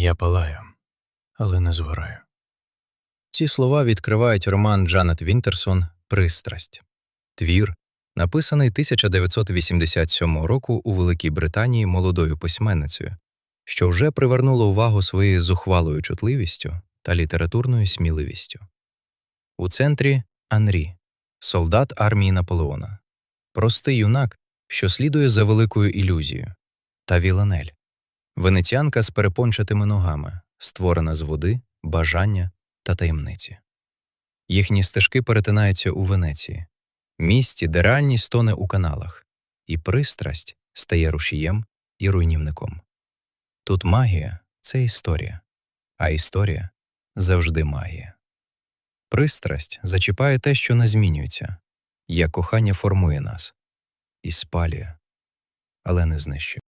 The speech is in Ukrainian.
Я палаю, але не згораю. Ці слова відкривають роман Джанет Вінтерсон Пристрасть. Твір, написаний 1987 року у Великій Британії молодою письменницею, що вже привернуло увагу своєю зухвалою чутливістю та літературною сміливістю. У центрі Анрі, солдат армії Наполеона, простий юнак, що слідує за великою ілюзією, та Віланель, венеціанка з перепончатими ногами, створена з води, бажання та таємниці. Їхні стежки перетинаються у Венеції, місті, де реальність тоне у каналах, і пристрасть стає рушієм і руйнівником. Тут магія це історія, а історія завжди магія. Пристрасть зачіпає те, що не змінюється, як кохання формує нас і спалює, але не знищує.